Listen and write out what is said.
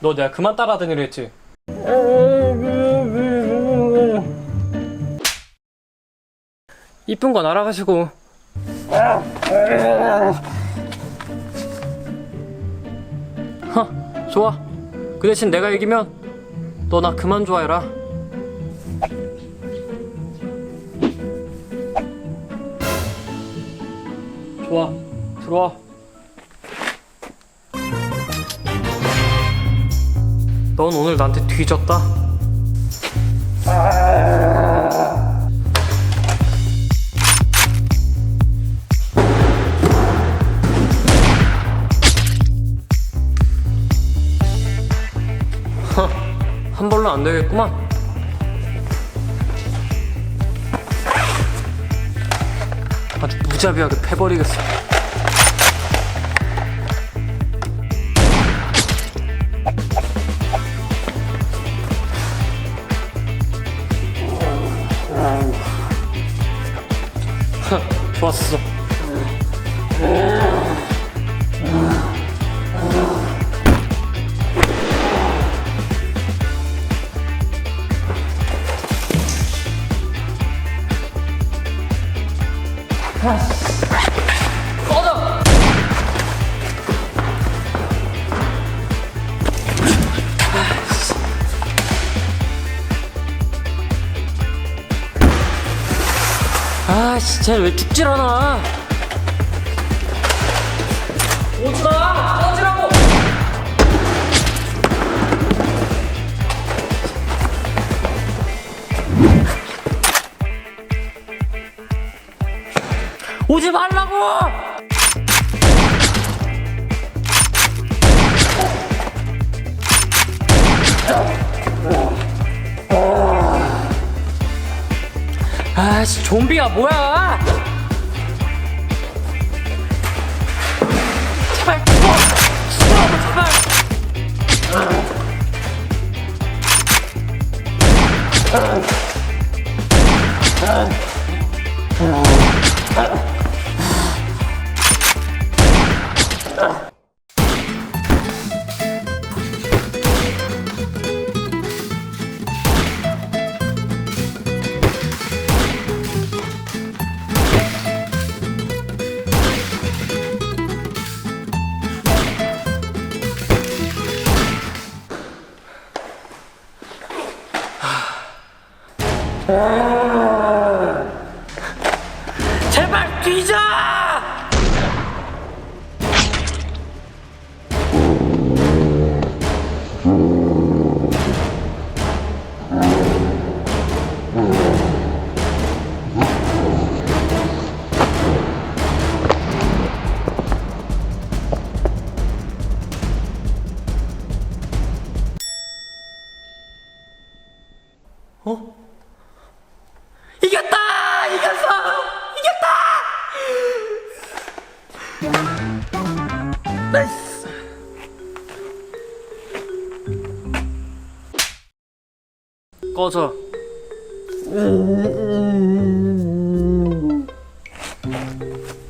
너 내가 그만 따라다니려 했지? 이쁜 건 알아가시고 하 좋아. 그 대신 내가 이기면 너 나 그만 좋아해라. 좋아 들어와. 넌 오늘 나한테 뒤졌다 허, 한 벌로 안 되겠구만. 아주 무자비하게 패버리겠어. 허, 좋았어. 아씨, 쟤왜 죽질 않아? 오지마! 꺼지라고! 오지 말라고! 아씨 좀비야 뭐야? 제발 죽어 제발 제발 뒤져 어? 나이스. 꺼져. 음, 음, 음.